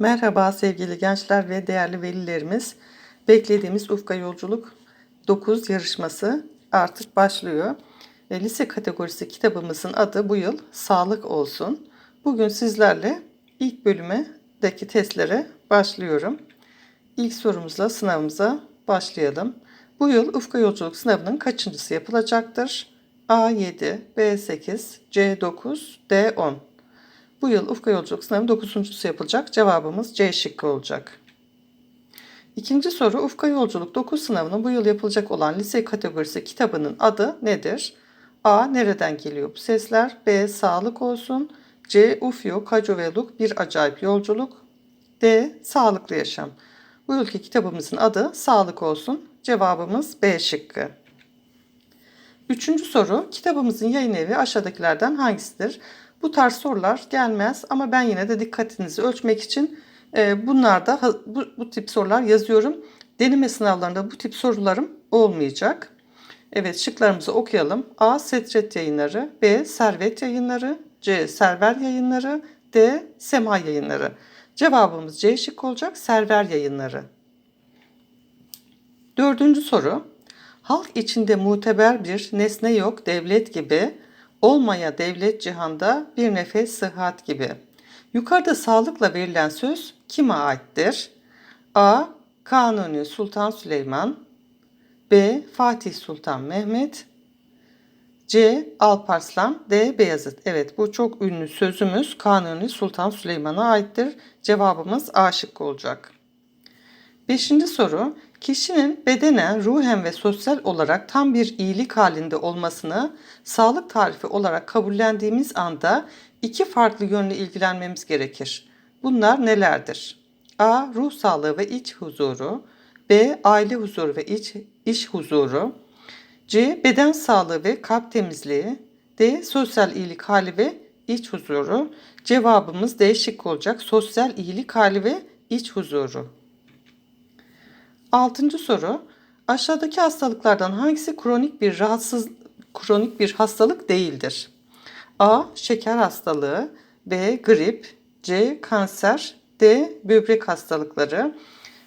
Merhaba sevgili gençler ve değerli velilerimiz. Beklediğimiz Ufka Yolculuk 9 yarışması artık başlıyor. E, lise kategorisi kitabımızın adı bu yıl Sağlık olsun. Bugün sizlerle ilk bölümdeki testlere başlıyorum. İlk sorumuzla sınavımıza başlayalım. Bu yıl Ufka Yolculuk sınavının kaçıncısı yapılacaktır? A7, B8, C9, D10. Bu yıl Ufka Yolculuk sınavı 9.sü yapılacak. Cevabımız C şıkkı olacak. İkinci soru Ufka Yolculuk 9 sınavının bu yıl yapılacak olan lise kategorisi kitabının adı nedir? A. Nereden geliyor bu sesler? B. Sağlık olsun. C. Ufyo, Kaco ve Luk bir acayip yolculuk. D. Sağlıklı yaşam. Bu yılki kitabımızın adı Sağlık olsun. Cevabımız B şıkkı. Üçüncü soru kitabımızın yayın evi aşağıdakilerden hangisidir? Bu tarz sorular gelmez ama ben yine de dikkatinizi ölçmek için e, bunlarda bu, bu tip sorular yazıyorum. Deneme sınavlarında bu tip sorularım olmayacak. Evet şıklarımızı okuyalım. A. Setret yayınları B. Servet yayınları C. Server yayınları D. Sema yayınları. Cevabımız C şık olacak. Server yayınları. Dördüncü soru. Halk içinde muteber bir nesne yok devlet gibi, olmaya devlet cihanda bir nefes sıhhat gibi. Yukarıda sağlıkla verilen söz kime aittir? A. Kanuni Sultan Süleyman B. Fatih Sultan Mehmet C. Alparslan D. Beyazıt. Evet bu çok ünlü sözümüz Kanuni Sultan Süleyman'a aittir. Cevabımız A şıkkı olacak. Beşinci soru. Kişinin bedenen, ruhen ve sosyal olarak tam bir iyilik halinde olmasını sağlık tarifi olarak kabullendiğimiz anda iki farklı yönlü ilgilenmemiz gerekir. Bunlar nelerdir? A. Ruh sağlığı ve iç huzuru. B. Aile huzuru ve iç, iş huzuru. C. Beden sağlığı ve kalp temizliği. D. Sosyal iyilik hali ve iç huzuru. Cevabımız D şık olacak. Sosyal iyilik hali ve iç huzuru. Altıncı soru. Aşağıdaki hastalıklardan hangisi kronik bir rahatsız kronik bir hastalık değildir? A. Şeker hastalığı B. Grip C. Kanser D. Böbrek hastalıkları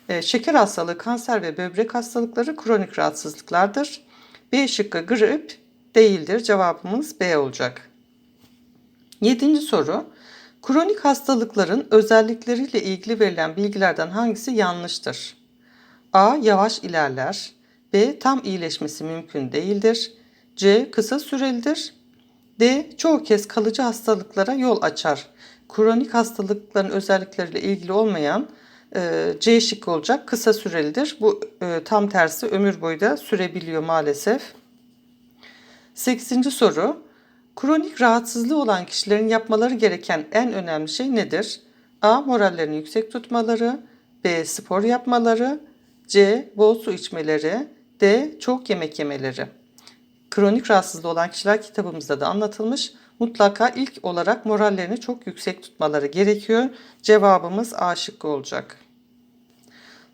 E, Şeker hastalığı, kanser ve böbrek hastalıkları kronik rahatsızlıklardır. B şıkkı grip değildir. Cevabımız B olacak. Yedinci soru. Kronik hastalıkların özellikleriyle ilgili verilen bilgilerden hangisi yanlıştır? A. Yavaş ilerler. B. Tam iyileşmesi mümkün değildir. C. Kısa sürelidir. D. Çoğu kez kalıcı hastalıklara yol açar. Kronik hastalıkların özellikleriyle ilgili olmayan e, C şıkkı olacak. Kısa sürelidir. Bu e, tam tersi ömür boyu da sürebiliyor maalesef. 8. soru. Kronik rahatsızlığı olan kişilerin yapmaları gereken en önemli şey nedir? A. Morallerini yüksek tutmaları. B. Spor yapmaları. C. Bol su içmeleri. D. Çok yemek yemeleri. Kronik rahatsızlığı olan kişiler kitabımızda da anlatılmış. Mutlaka ilk olarak morallerini çok yüksek tutmaları gerekiyor. Cevabımız A şıkkı olacak.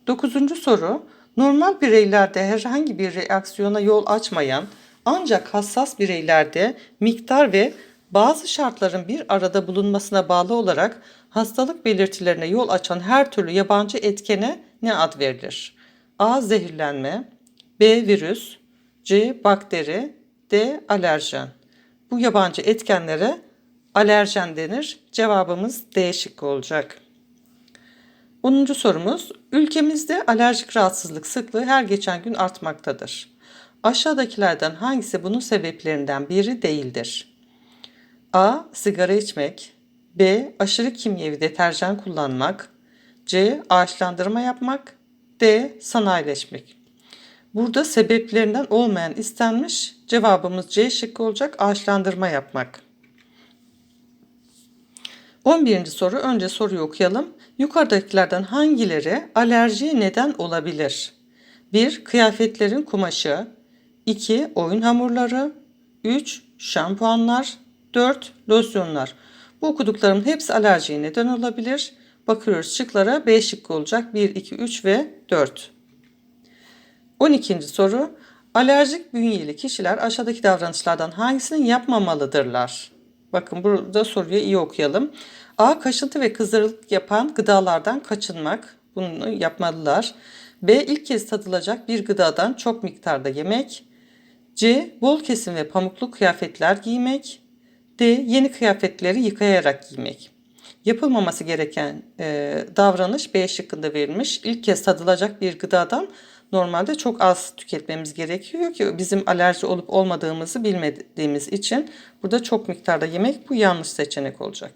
Dokuzuncu soru. Normal bireylerde herhangi bir reaksiyona yol açmayan ancak hassas bireylerde miktar ve bazı şartların bir arada bulunmasına bağlı olarak hastalık belirtilerine yol açan her türlü yabancı etkene ne ad verilir? A. Zehirlenme B. Virüs C. Bakteri D. Alerjen Bu yabancı etkenlere alerjen denir. Cevabımız D şıkkı olacak. 10. sorumuz. Ülkemizde alerjik rahatsızlık sıklığı her geçen gün artmaktadır. Aşağıdakilerden hangisi bunun sebeplerinden biri değildir? A. Sigara içmek B. Aşırı kimyevi deterjan kullanmak C. Ağaçlandırma yapmak D. Sanayileşmek Burada sebeplerinden olmayan istenmiş cevabımız C şıkkı olacak ağaçlandırma yapmak. 11. soru önce soruyu okuyalım. Yukarıdakilerden hangileri alerjiye neden olabilir? 1. Kıyafetlerin kumaşı 2. Oyun hamurları 3. Şampuanlar 4. Losyonlar Bu okuduklarımın hepsi alerjiye neden olabilir. Bakıyoruz şıklara B şıkkı olacak. 1, 2, 3 ve 4. 12. soru. Alerjik bünyeli kişiler aşağıdaki davranışlardan hangisini yapmamalıdırlar? Bakın burada soruyu iyi okuyalım. A. Kaşıntı ve kızarıklık yapan gıdalardan kaçınmak. Bunu yapmalılar. B. İlk kez tadılacak bir gıdadan çok miktarda yemek. C. Bol kesim ve pamuklu kıyafetler giymek. D. Yeni kıyafetleri yıkayarak giymek. Yapılmaması gereken e, davranış B şıkkında verilmiş. İlk kez tadılacak bir gıdadan normalde çok az tüketmemiz gerekiyor ki bizim alerji olup olmadığımızı bilmediğimiz için burada çok miktarda yemek bu yanlış seçenek olacak.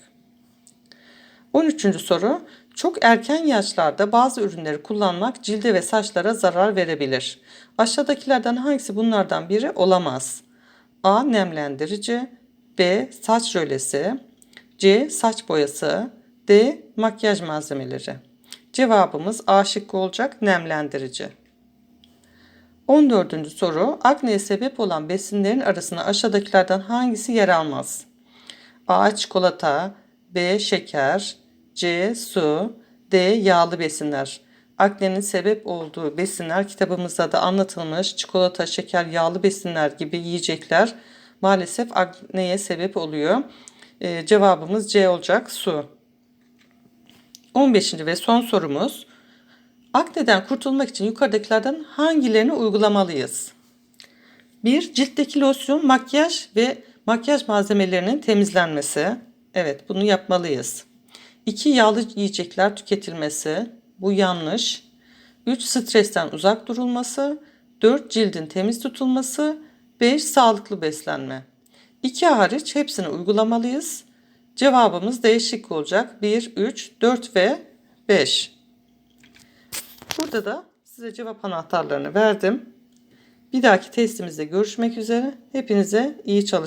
13. soru. Çok erken yaşlarda bazı ürünleri kullanmak cilde ve saçlara zarar verebilir. Aşağıdakilerden hangisi bunlardan biri olamaz? A. Nemlendirici B. Saç rölesi C. Saç boyası D. Makyaj malzemeleri Cevabımız A şıkkı olacak nemlendirici. 14. soru. Akneye sebep olan besinlerin arasında aşağıdakilerden hangisi yer almaz? A. Çikolata B. Şeker C. Su D. Yağlı besinler. Aknenin sebep olduğu besinler kitabımızda da anlatılmış. Çikolata, şeker, yağlı besinler gibi yiyecekler maalesef akneye sebep oluyor. Ee, cevabımız C olacak su. 15. ve son sorumuz. Akneden kurtulmak için yukarıdakilerden hangilerini uygulamalıyız? 1. Ciltteki losyon, makyaj ve makyaj malzemelerinin temizlenmesi. Evet bunu yapmalıyız. 2. Yağlı yiyecekler tüketilmesi. Bu yanlış. 3. Stresten uzak durulması. 4. Cildin temiz tutulması. 5. Sağlıklı beslenme. 2 hariç hepsini uygulamalıyız. Cevabımız değişik olacak. 1, 3, 4 ve 5. Burada da size cevap anahtarlarını verdim. Bir dahaki testimizde görüşmek üzere. Hepinize iyi çalışmalar.